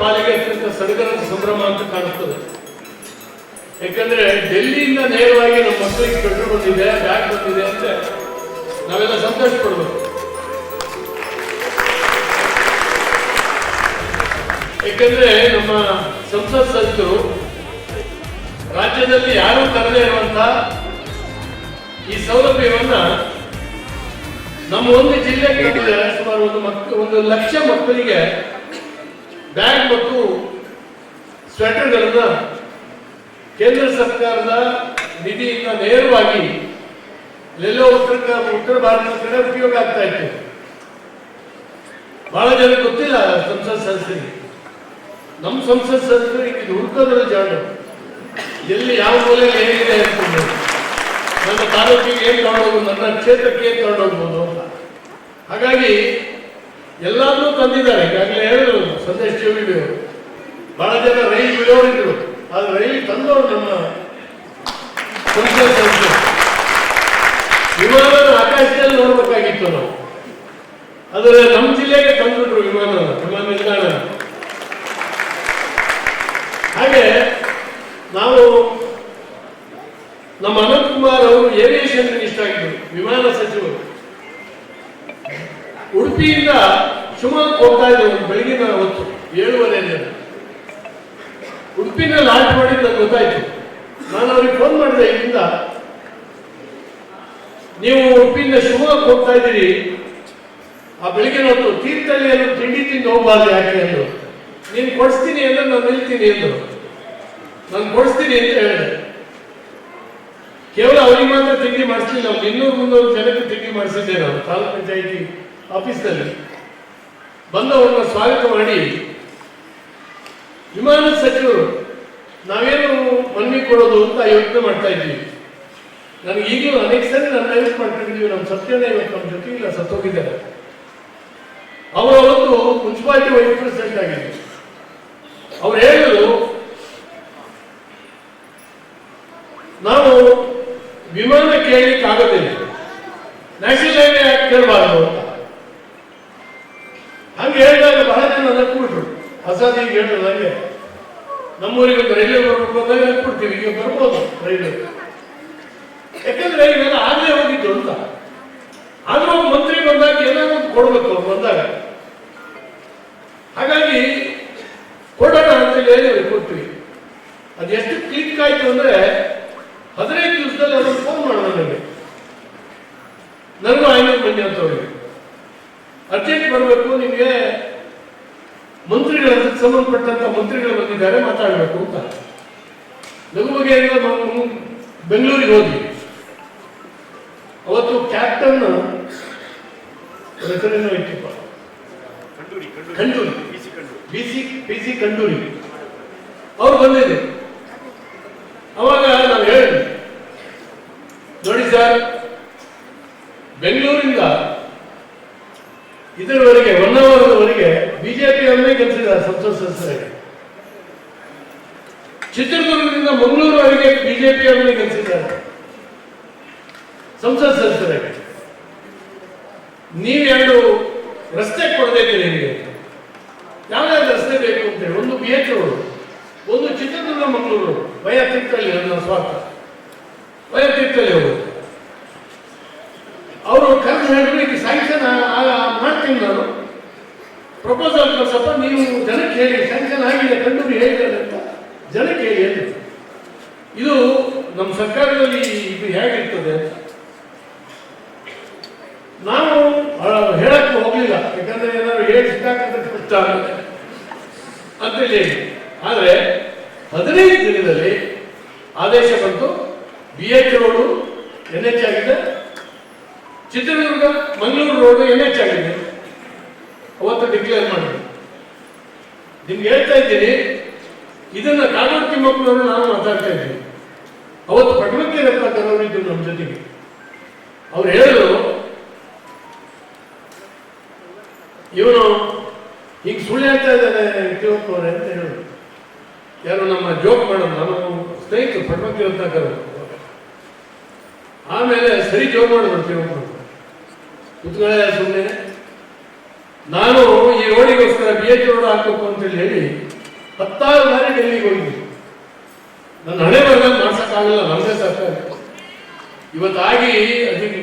ಪಾಲಿಗೆ ಅತ್ಯಂತ ಸಡಗರದ ಸಂಭ್ರಮ ಅಂತ ಕಾಣಿಸ್ತದೆ ಯಾಕಂದ್ರೆ ಡೆಲ್ಲಿಯಿಂದ ನೇರವಾಗಿ ನಮ್ಮ ಮಕ್ಕಳಿಗೆ ಪೆಟ್ರೋಲ್ ಬಂದಿದೆ, ಬ್ಯಾಗ್ ಬಂದಿದೆ ಅಂತ ನಾವೆಲ್ಲ ಸಂತೋಷ ಪಡ್ಬೇಕು ಯಾಕಂದ್ರೆ ನಮ್ಮ ಸಂಸತ್ ಸದಸ್ಯರು ರಾಜ್ಯದಲ್ಲಿ ಯಾರೂ ತರದೇ ಇರುವಂತ ಈ ಸೌಲಭ್ಯವನ್ನ ನಮ್ಮ ಒಂದು ಜಿಲ್ಲೆಗೆ ಸುಮಾರು ಒಂದು ಮಕ್ಕ ಒಂದು ಲಕ್ಷ ಮಕ್ಕಳಿಗೆ ಬ್ಯಾಗ್ ಮತ್ತು ಸ್ವೆಟರ್ಗಳನ್ನ ಕೇಂದ್ರ ಸರ್ಕಾರದ ನಿಧಿಯಿಂದ ನೇರವಾಗಿ ಎಲ್ಲೋ ಉತ್ತರ ಉತ್ತರ ಭಾರತದ ಕಡೆ ಉಪಯೋಗ ಆಗ್ತಾ ಇತ್ತು. ಬಹಳ ಜನ ಗೊತ್ತಿಲ್ಲ ಸಂಸತ್ ಸದಸ್ಯರಿಗೆ. ನಮ್ಮ ಸಂಸತ್ ಸದಸ್ಯರಿಗೆ ಇದು ಹುಡುಕೋದ್ರ ಜಾಡು ಎಲ್ಲಿ ಯಾವ ಮೂಲೆ ಹೇಗಿದೆ ಅನ್ಕೊಂಡು ನನ್ನ ತಾಲೂಕಿಗೆ ಏನ್ ತಗೊಂಡೋಗ್ಬೋದು ನನ್ನ ಕ್ಷೇತ್ರಕ್ಕೆ ಏನ್ ತಗೊಂಡೋಗ್ಬೋದು ಹಾಗಾಗಿ ಎಲ್ಲಾದ್ರೂ ತಂದಿದ್ದಾರೆ, ಈಗಾಗಲೇ ಹೇಳಿದ್ರು, ಸಂದೇಶ್ ಚೌಧರಿ ಬಹಳ ಜನ ರೈಲ್ ಬಿಡೋರಿದ್ರು ಆದ್ರೆ ರೈಲ್ ತಂದವರು ನಮ್ಮ ವಿಮಾನ ಆಕಾಶದಲ್ಲಿ ನೋಡ್ಬೇಕಾಗಿತ್ತು ನಾವು. ಆದರೆ ನಮ್ಮ ಜಿಲ್ಲೆಗೆ ತಂದ್ಬಿಟ್ರು ವಿಮಾನ ವಿಮಾನ ನಿಲ್ದಾಣ. ಹಾಗೆ ನಾವು ನಮ್ಮ ಅನಂತ್ ಕುಮಾರ್ ಅವರು ಏವಿಯೇಷನ್ ಮಿನಿಸ್ಟರ್ ಆಗಿದ್ದರು, ವಿಮಾನ ಸಚಿವರು. ಉಡುಪಿಯಿಂದ ಶಿವಮೊಗ್ಗ ಹೋಗ್ತಾ ಇದ್ದೇವೆ, ಬೆಳಗಿನ ಹೊತ್ತು, ಏಳುವರೆ ಉಡುಪಿನ ಲಾಂಚ್ ಮಾಡಿದ್ದು ಗೊತ್ತಾಯ್ತು. ನಾನು ಅವ್ರಿಗೆ ಫೋನ್ ಮಾಡಿದೆ ಇಲ್ಲಿಂದ. ನೀವು ಉಡುಪಿಯಿಂದ ಶಿವಮೊಗ್ಗ ಹೋಗ್ತಾ ಇದ್ದೀರಿ. ಆ ಬೆಳಿಗ್ಗೆ ಹೊತ್ತು ತೀರ್ಥಹಳ್ಳಿಯನ್ನು ತಿಂಡಿ ತಿಂದು ಹೋಗ್ಬಾರ್ದು ಯಾಕೆ ಅಂದ್ರು ನೀನು ಕೊಡಿಸ್ತೀನಿ ಅಂದ್ರೆ ನಾನು ನಿಲ್ತೀನಿ ಅಂದ್ರು ನಾನು ಕೊಡಿಸ್ತೀನಿ ಅಂತ ಹೇಳಿದೆ. ಕೇವಲ ಅವ್ರಿಗೆ ಮಾತ್ರ ತಿಂಡಿ ಮಾಡಿಸ್ಲಿಲ್ಲ ಇನ್ನೂರು ಮುನ್ನೂರು ಜನಕ್ಕೆ ತಿಂಡಿ ಮಾಡಿಸಿದ್ದೆ ನಾನು ತಾಲೂಕು ಪಂಚಾಯಿತಿ ಆಫೀಸ್ನಲ್ಲಿ. ಬಂದವರನ್ನ ಸ್ವಾಗತ ಮಾಡಿ ವಿಮಾನ ಸಚಿವರು ನಾವೇನು ಮನವಿ ಕೊಡೋದು ಅಂತ ಯೋಚನೆ ಮಾಡ್ತಾ ಇದ್ವಿ ನನಗೆ ಈಗಲೂ ಅನೇಕ ಸರಿ ನನ್ನ ಯೋಚನೆ ಮಾಡ್ತಿದ್ದೀವಿ ನಮ್ಮ ಸತ್ಯನೇ ಇವತ್ತು ನಮ್ಮ ಜೊತೆ ಇಲ್ಲ ಸತ್ತೋಗಿದ್ದಾರೆ. ಅವರು ಅವತ್ತು ಮುನ್ಸಿಪಾಲಿಟಿ ವೈಸ್ ಪ್ರೆಸಿಡೆಂಟ್ ಆಗಿದ್ದರು ಅವ್ರು ಹೇಳಿದ್ರು, ನಾವು ವಿಮಾನ ಕೇಳಲಿಕ್ಕೆ ಆಗೋದಿಲ್ಲ ನ್ಯಾಷನಲ್ ಹೈವೇ ಆಕ್ಟ್ ಕೇಳಬಾರ್ದು. ಹೇಳಿದಾಗ ಬಹಳ ಜನ ನಕ್ಬಿಟ್ರು ಈಗ ಹೇಳಿದ್ರು ನನಗೆ ನಮ್ಮೂರಿಗೆ ಒಂದು ರೈಲ್ವೆ ಬರ್ಬೇಕು ಅಂದಾಗ ಕೊಡ್ತೀವಿ ಈಗ ಬರ್ಬೋದು ರೈಲ್ವೆ. ಯಾಕಂದ್ರೆ ಇವೆಲ್ಲ ಆಗಲೇ ಹೋಗಿದ್ದು ಅಂತ. ಆದ್ರೂ ಒಬ್ಬ ಮಂತ್ರಿ ಬಂದಾಗ ಏನಾದ್ರು ಕೊಡ್ಬೇಕು ಅವ್ರು ಬಂದಾಗ. ಹಾಗಾಗಿ ಕೊಡೋಣ ಅಂತ ಹೇಳಿ ಅವ್ರಿಗೆ ಕೊಟ್ವಿ. ಅದು ಎಷ್ಟು ಕ್ಲಿಕ್ ಆಯ್ತು ಅಂದ್ರೆ ಹದಿನೈದು ದಿವಸದಲ್ಲಿ ಅದನ್ನು ಫೋನ್ ಮಾಡೋಣ ನನಗೆ. ನನಗೂ ಆಯ್ಕೆ ಮಂದಿ ಅಂತ ಅವ್ರಿಗೆ ಅರ್ಜೆಂಟ್ ಬರಬೇಕು ನಿಮಗೆ ಮಂತ್ರಿಗಳ ಸಂಬಂಧಪಟ್ಟಂತ ಮಂತ್ರಿಗಳು ಬಂದಿದ್ದಾರೆ ಮಾತಾಡಬೇಕು ಅಂತ. ಲಘು ಬಗ್ಗೆ ಬೆಂಗಳೂರಿಗೆ ಹೋಗಿ. ಅವತ್ತು captain ಇಟ್ಟಿಪ್ಪ? Khanduri B C P C Khanduri ಅವ್ರು ಬಂದಿದೆ ಅವಾಗ ಸಂಸತ್ ಸದಸ್ಯರಿಗೆ ಚಿತ್ರದುರ್ಗದಿಂದ ಮಂಗಳೂರುವರೆಗೆ ಅವರು ಗೆಲ್ಲಿಸಿದ್ದಾರೆ ಸಂಸತ್ ನೀವು ನೀವೆರಡು ರಸ್ತೆ ಇದ್ದೀರಿ ನಿಮಗೆ. ಯಾವ್ಯಾವ ರಸ್ತೆ ಬೇಕು ಅಂತ ಹೇಳಿ, ಒಂದು ಬಿ ಎಚ್ ರೋಡ್, ಒಂದು ಚಿತ್ರದುರ್ಗ ಮಂಗಳೂರು ವಯತೀರ್ಥಲ್ಲಿ ನನ್ನ ಸ್ವಾರ್ಥ. ವಯತೀರ್ಥಲ್ಲಿ ಅವರು. ಅವರು ಕರೆದು ಈಗ ಸ್ಯಾಂಕ್ಷನ್ ಮಾಡ್ತೀನಿ ನಾನು. ಪ್ರಪೋಸಲ್ ಕೊಡ್ಸಪ್ಪ, ನೀವು ಜನಕ್ಕೆ ಹೇಳಿ ಸ್ಯಾಂಕ್ಷನ್ ಆಗಿದೆ ಕಂಡು ಹೇಳಿದ್ದಾರೆ ಅಂತ ಜನಕ್ಕೆ ಹೇಳಿ ಇದು ನಮ್ಮ ಸರ್ಕಾರದಲ್ಲಿ ಇದು ಹೇಗಿರ್ತದೆ? ನಾನು ಹೇಳಕ್ಕೆ ಹೋಗ್ಲಿಲ್ಲ. ಯಾಕಂದ್ರೆ ಏನಾದ್ರು ಹೇಳಿ ಸಿಕ್ಕಾಕಂತ ಕಷ್ಟ ಅಂತೇಳಿ ಆದ್ರೆ, ಹದಿನೈದು ದಿನದಲ್ಲಿ ಆದೇಶ ಬಂತು. B H road N H ಆಗಿದೆ. Chitradurga, Mangaluru road N H ಆಗಿದೆ. ಅವತ್ತು ಡಿಕ್ಲೇರ್ ಮಾಡಿದ್ರು. ನಿಮ್ಗೆ ಹೇಳ್ತಾ ಇದ್ದೀನಿ, ಇದನ್ನ ಕಾನೂನು ತಿಮ್ಮಪ್ಪನವರು ನಾನು ಮಾತಾಡ್ತಾ ಇದ್ದೀವಿ ಅವತ್ತು ಪಟ್ಟಣಕ್ಕೆ ರತ್ನಾಕರ್ ಇದ್ರು ನಮ್ಮ ಜೊತೆಗೆ. ಅವ್ರು ಹೇಳಿದ್ರು, ಇವನು ಈಗ ಸುಳ್ಳು ಹೇಳ್ತಾ ಇದ್ದಾನೆ ತಿಮ್ಮಪ್ಪನವ್ರೆ ಅಂತ ಹೇಳಿದ್ರು. ಯಾರು ನಮ್ಮ ಜೋಕ್ ಮಾಡೋದು, ನಾನು ಸ್ನೇಹಿತರು ಪಟ್ಟಣಕ್ಕೆ ರತ್ನಾಕರ್. ಆಮೇಲೆ ಸರಿ ಜೋಕ್ ಮಾಡಿದ್ರು ತಿಮ್ಮಪ್ಪನವರು ಕುತ್ಕೊಳ್ಳೆ ಸುಮ್ಮನೆ ನಾನು ಈ ರೋಡಿಗೋಸ್ಕರ ಬಿ ಎಚ್ ರೋಡ್ ಹಾಕಬೇಕು ಅಂತೇಳಿ ಹೇಳಿ ಹತ್ತಾರು ಬಾರಿ ಡೆಲ್ಲಿಗೆ ಹೋಗಿದ್ದೆ. ನನ್ನ ಹಣೆ ಬರದಲ್ಲಿ ಮಾಡ್ಸೋಕ್ಕಾಗಲ್ಲ ನಮಗೆ ಸಾಕಾಗುತ್ತೆ ಇವತ್ತಾಗಿ ಅದಕ್ಕೆ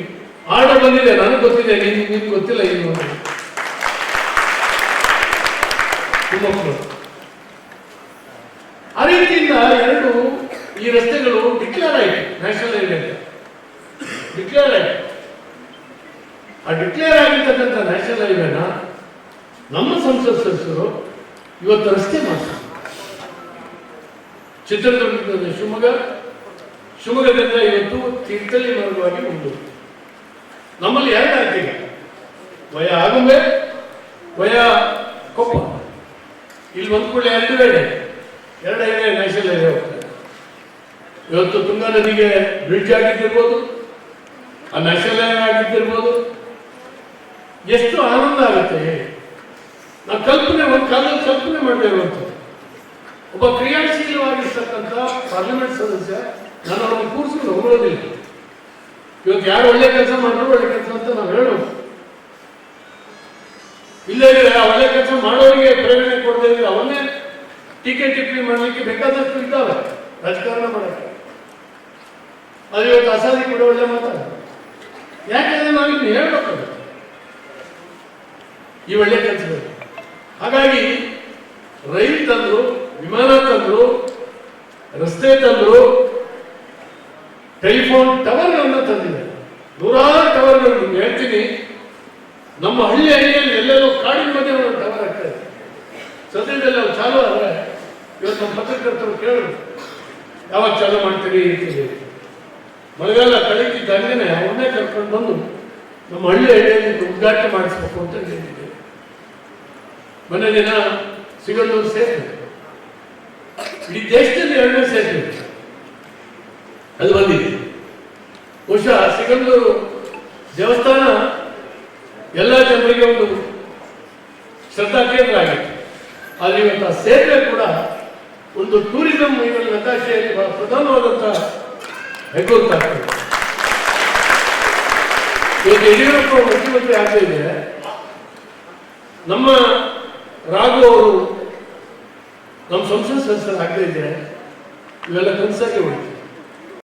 ಆರ್ಡರ್ ಬಂದಿದೆ, ನನಗೆ ಗೊತ್ತಿದೆ ನಿಮ್ಗೆ ನಿಮ್ಗೆ ಗೊತ್ತಿಲ್ಲ ಇದು ಮಕ್ಕಳು ಆ ರೀತಿಯಿಂದ ಎರಡು ಈ ರಸ್ತೆಗಳು ಡಿಕ್ಲೇರ್ ಆಯಿತು ನ್ಯಾಷನಲ್ ಹೈವೇ ಡಿಕ್ಲೇರ್ ಆಯಿತು. ಆ ಡಿಕ್ಲೇರ್ ಆಗಿರ್ತಕ್ಕಂಥ ನ್ಯಾಷನಲ್ ಹೈವೇನ ನಮ್ಮ ಸಂಸತ್ ಸದಸ್ಯರು ಇವತ್ತು ರಸ್ತೆ ಮಾಡ್ತಾರೆ ಚಿತ್ರದುರ್ಗದಿಂದ ಶಿವಮೊಗ್ಗ, ಶಿವಮೊಗ್ಗದಿಂದ ಇವತ್ತು ತೀರ್ಥಳ್ಳಿ ಮಾರ್ಗವಾಗಿ ಉಂಟು ನಮ್ಮಲ್ಲಿ ಎರಡು ಆಗ್ತಿದೆ ವಯ ಆಗುಂಬೆ, ವಯ ಕೊಪ್ಪ. ಇಲ್ಲಿ ಬಂದ ಕೂಡಲೇ ಎರಡು ಬೇಡ ಎರಡು ಹೈವೇ ನ್ಯಾಷನಲ್ ಇವತ್ತು ತುಂಗಾ ನದಿಗೆ ಬ್ರಿಡ್ಜ್ ಆಗಿದ್ದಿರ್ಬೋದು, ಆ ಹೈವೇ ಆಗಿದ್ದಿರ್ಬೋದು. ಎಷ್ಟು ಆನಂದ ಆಗುತ್ತೆ. ನಾವು ಕಲ್ಪನೆ ಒಂದು ಕಾಲದಲ್ಲಿ ಕಲ್ಪನೆ ಮಾಡದೇ ಇರುವಂಥದ್ದು ಒಬ್ಬ ಕ್ರಿಯಾಶೀಲವಾಗಿರ್ತಕ್ಕಂಥ ಪಾರ್ಲಿಮೆಂಟ್ ಸದಸ್ಯ ನಾನು ಅವ್ರನ್ನ ಕೂರಿಸಿದ್ರು ಹೊರೋದಿಲ್ಲ ಇವತ್ತು ಯಾರು ಒಳ್ಳೆ ಕೆಲಸ ಮಾಡಿದ್ರು ಒಳ್ಳೆ ಕೆಲಸ ಅಂತ ನಾವು ಹೇಳೋದು. ಇಲ್ಲೇ ಒಳ್ಳೆ ಕೆಲಸ ಮಾಡೋರಿಗೆ ಪ್ರೇರಣೆ ಕೊಡದೇ ಇಲ್ಲ ಅವನ್ನೇ ಟೀಕೆ ಟಿಪ್ಪಣಿ ಮಾಡಲಿಕ್ಕೆ ಬೇಕಾದಷ್ಟು ಇದ್ದಾವೆ. ರಾಜಕಾರಣ ಮಾಡೋಕ್ಕೆ. ಅದು ಇವತ್ತು ಅಸಾದಿ ಕೂಡ ಒಳ್ಳೆ ಮಾತಾಡ. ಯಾಕಂದ್ರೆ ನಾವಿನ್ನು ಹೇಳ್ಬೇಕು ಈ ಒಳ್ಳೆ ಕೆಲಸಗಳು ಹಾಗಾಗಿ ರೈಲ್ ತಂದ್ರು, ವಿಮಾನ ತಂದ್ರು, ರಸ್ತೆ ತಂದ್ರು, ಟೆಲಿಫೋನ್ ಟವರ್ಗಳನ್ನು ತಂದಿದ್ದಾರೆ. ನೂರಾರು ಟವರ್ಗಳು ಹೇಳ್ತೀನಿ. ನಮ್ಮ ಹಳ್ಳಿ ಹಳ್ಳಿಯಲ್ಲಿ ಎಲ್ಲೆಲ್ಲೋ ಕಾಡಿನ ಮಧ್ಯೆ ಒಂದು ಟವರ್ ಆಗ್ತಾ ಇದೆ. ಸದ್ಯದಲ್ಲಿ ಅವ್ರು ಚಾಲು ಆದರೆ ಇವತ್ತು ನಮ್ಮ ಪತ್ರಕರ್ತರು ಕೇಳಿದ್ರು, ಯಾವಾಗ ಚಾಲು ಮಾಡ್ತೀರಿ ಮಳೆಗಾಲ ಕಳೀತಿದ್ದಾಗಲೇ ಅವನ್ನೇ ಕರ್ಕೊಂಡು ಬಂದು ನಮ್ಮ ಹಳ್ಳಿ ಹಳ್ಳಿಯಲ್ಲಿ ಉದ್ಘಾಟನೆ ಮಾಡಿಸ್ಬೇಕು ಅಂತ ಹೇಳಿದ್ದೆ ಮೊನ್ನೆ ದಿನ ಸೇತುವೆ ಇಡೀ ದೇಶದಲ್ಲಿ ಎರಡನೇ ಸೇತುವೆ ಅದು ಬಂದಿದೆ. ಬಹುಶಃ ಸಿಗಂದೂರು ದೇವಸ್ಥಾನ ಎಲ್ಲ ಜನರಿಗೆ ಒಂದು ಶ್ರದ್ಧಾ ಕೇಂದ್ರ ಆಗಿತ್ತು. ಆದರೆ ಇವತ್ತು ಆ ಸೇತುವೆ ಕೂಡ ಒಂದು ಟೂರಿಸಂ ಇದರ ನಕಾಶೆಯಲ್ಲಿ ಬಹಳ ಪ್ರಧಾನವಾದಂತಹ ಹೆಗ್ಗುರುತಾಗ್ತದೆ ಇವತ್ತು ಯಡಿಯೂರಪ್ಪ ಮುಖ್ಯಮಂತ್ರಿ ಆಗ್ತಾ ನಮ್ಮ ರಾಘು ಅವರು ನಮ್ಮ ಸಂಸತ್ ಸದಸ್ಯರು ಆಗದೇ ಇದ್ರೆ ಇವೆಲ್ಲ ಕನಸಾಗಿ ಉಳಿತು